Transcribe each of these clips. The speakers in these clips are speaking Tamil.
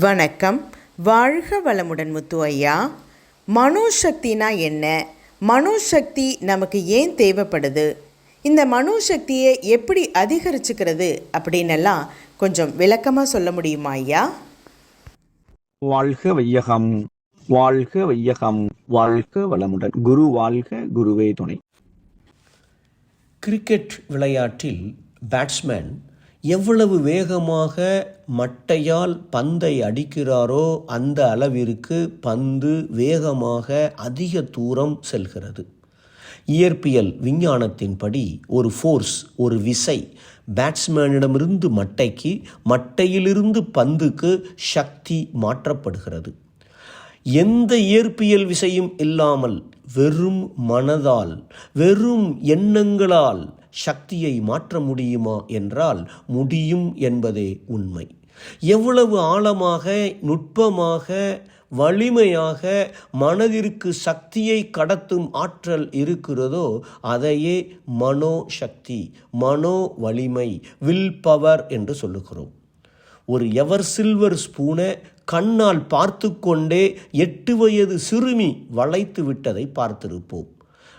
வணக்கம். வாழ்க வளமுடன் முத்து ஐயா. மனோசக்தினா என்ன? மனோசக்தி நமக்கு ஏன் தேவைப்படுது? இந்த மனோசக்தியை எப்படி அதிகரிச்சுக்கிறது அப்படின்னெல்லாம் கொஞ்சம் விளக்கமாக சொல்ல முடியுமா ஐயா? வாழ்க வையகம். வாழ்க வையகம். வாழ்க வளமுடன். குரு வாழ்க குருவே துணை. கிரிக்கெட் விளையாட்டில் பேட்ஸ்மேன் எவ்வளவு வேகமாக மட்டையால் பந்தை அடிக்கிறாரோ அந்த அளவிற்கு பந்து வேகமாக அதிக தூரம் செல்கிறது. இயற்பியல் விஞ்ஞானத்தின்படி ஒரு ஃபோர்ஸ் ஒரு விசை பேட்ஸ்மேனிடமிருந்து மட்டைக்கு மட்டையிலிருந்து பந்துக்கு சக்தி மாற்றப்படுகிறது. எந்த இயற்பியல் விசையும் இல்லாமல் வெறும் மனதால் வெறும் எண்ணங்களால் சக்தியை மாற்ற முடியுமா என்றால் முடியும் என்பதே உண்மை. எவ்வளவு ஆழமாக நுட்பமாக வலிமையாக மனதிற்கு சக்தியை கடத்தும் ஆற்றல் இருக்கிறதோ அதையே மனோ சக்தி மனோ வலிமை வில் பவர் என்று சொல்லுகிறோம். ஒரு எவர் சில்வர் ஸ்பூனை கண்ணால் பார்த்து கொண்டே எட்டு வயது சிறுமி வளைத்து விட்டதை பார்த்திருப்போம்.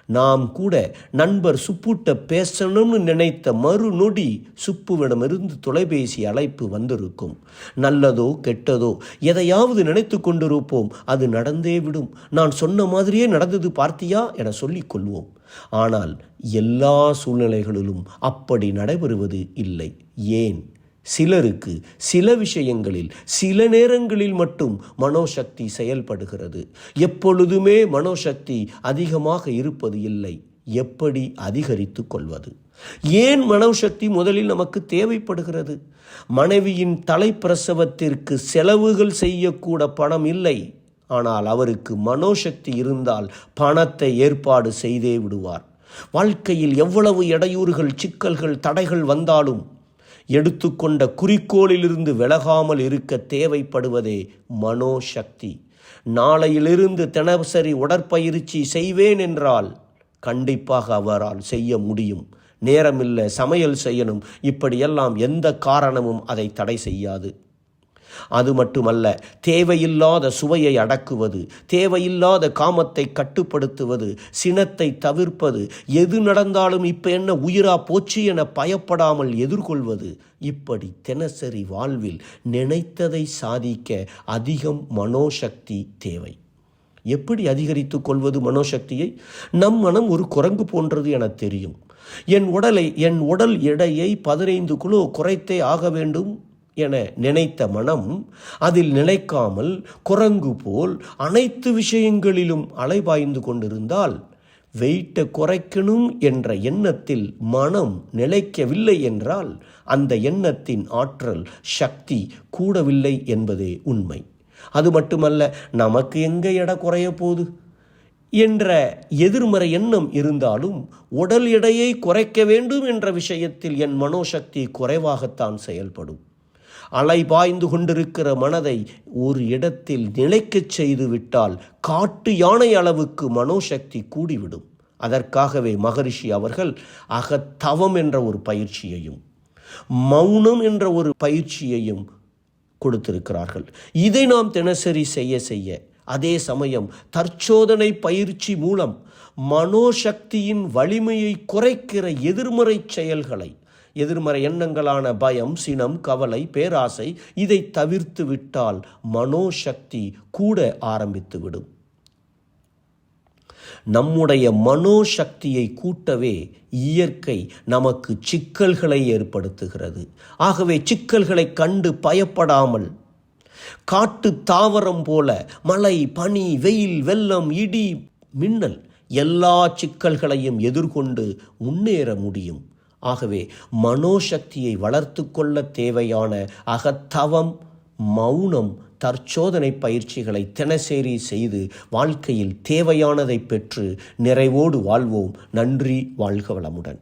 நாம் கூட நண்பர் சுப்புட்ட பேசணும்னு நினைத்த மறுநொடி சுப்புவிடமிருந்து தொலைபேசி அழைப்பு வந்திருக்கும். நல்லதோ கெட்டதோ எதையாவது நினைத்து கொண்டிருப்போம். அது நடந்தே விடும். நான் சொன்ன மாதிரியே நடந்தது பார்த்தியா என சொல்லிக் கொள்வோம். ஆனால் எல்லா சூழ்நிலைகளிலும் அப்படி நடைபெறுவது இல்லை. ஏன்? சிலருக்கு சில விஷயங்களில் சில நேரங்களில் மட்டும் மனோசக்தி செயல்படுகிறது. எப்பொழுதுமே மனோசக்தி அதிகமாக இருப்பது இல்லை. எப்படி அதிகரித்து கொள்வது? ஏன் மனோசக்தி முதலில் நமக்கு தேவைப்படுகிறது? மனைவியின் தலைப்பிரசவத்திற்கு செலவுகள் செய்யக்கூட பணம் இல்லை. ஆனால் அவருக்கு மனோசக்தி இருந்தால் பணத்தை ஏற்பாடு செய்தே விடுவார். வாழ்க்கையில் எவ்வளவு இடையூறுகள் சிக்கல்கள் தடைகள் வந்தாலும் எடுத்துக்கொண்ட குறிக்கோளிலிருந்து விலகாமல் இருக்க தேவைப்படுவதே மனோசக்தி. நாளையிலிருந்து தினசரி உடற்பயிற்சி செய்வேன் என்றால் கண்டிப்பாக அவரால் செய்ய முடியும். நேரமில்லை சமையல் செய்யணும். இப்படியெல்லாம் எந்த காரணமும் அதை தடை செய்யாது. அது மட்டுமல்ல தேவையில்லாத சுவையை அடக்குவது தேவையில்லாத காமத்தை கட்டுப்படுத்துவது சினத்தை தவிர்ப்பது எது நடந்தாலும் இப்போ என்ன உயிரா போச்சு என பயப்படாமல் எதிர்கொள்வது இப்படி தினசரி வாழ்வில் நினைத்ததை சாதிக்க அதிகம் மனோசக்தி தேவை. எப்படி அதிகரித்து கொள்வது மனோசக்தியை? நம் மனம் ஒரு குரங்கு போன்றது என தெரியும். என் உடலை என் உடல் எடையை பதினைந்து கிலோ குறைத்தே ஆக வேண்டும். என நினைத்த மனம் அதில் நிலைக்காமல் குரங்கு போல் அனைத்து விஷயங்களிலும் அலைபாய்ந்து கொண்டிருந்தால் வெயிட்டை குறைக்கணும் என்ற எண்ணத்தில் மனம் நிலைக்கவில்லை என்றால் அந்த எண்ணத்தின் ஆற்றல் சக்தி கூடவில்லை என்பதே உண்மை. அது மட்டுமல்ல நமக்கு எங்கே எடை குறைய போகுது? என்ற எதிர்மறை எண்ணம் இருந்தாலும் உடல் எடையை குறைக்க வேண்டும் என்ற விஷயத்தில் என் மனோசக்தி குறைவாகத்தான் செயல்படும். அலைபாய்ந்து கொண்டிருக்கிற மனதை ஒரு இடத்தில் நிலைக்கச் செய்து விட்டால் காட்டு யானை அளவுக்கு மனோசக்தி கூடிவிடும். அதற்காகவே மகரிஷி அவர்கள் அகத்தவம் என்ற ஒரு பயிற்சியையும் மௌனம் என்ற ஒரு பயிற்சியையும் கொடுத்திருக்கிறார்கள். இதை நாம் தினசரி செய்ய செய்ய அதே சமயம் தற்சோதனை பயிற்சி மூலம் மனோசக்தியின் வலிமையை குறைக்கிற எதிர்மறை செயல்களை எதிர்மறை எண்ணங்களான பயம் சினம் கவலை பேராசை இதை தவிர்த்து விட்டால் மனோசக்தி கூட ஆரம்பித்துவிடும் நம்முடைய மனோசக்தியை கூட்டவே இயற்கை நமக்கு சிக்கல்களை ஏற்படுத்துகிறது. ஆகவே சிக்கல்களை கண்டு பயப்படாமல் காட்டு தாவரம் போல மழை பனி வெயில் வெள்ளம் இடி மின்னல் எல்லா சிக்கல்களையும் எதிர்கொண்டு முன்னேற முடியும். ஆகவே மனோசக்தியை வளர்த்து கொள்ள தேவையான அகத்தவம் மௌனம் தற்சோதனை பயிற்சிகளை தினசேரி செய்து வாழ்க்கையில் தேவையானதை பெற்று நிறைவோடு வாழ்வோம். நன்றி வாழ்க வளமுடன்.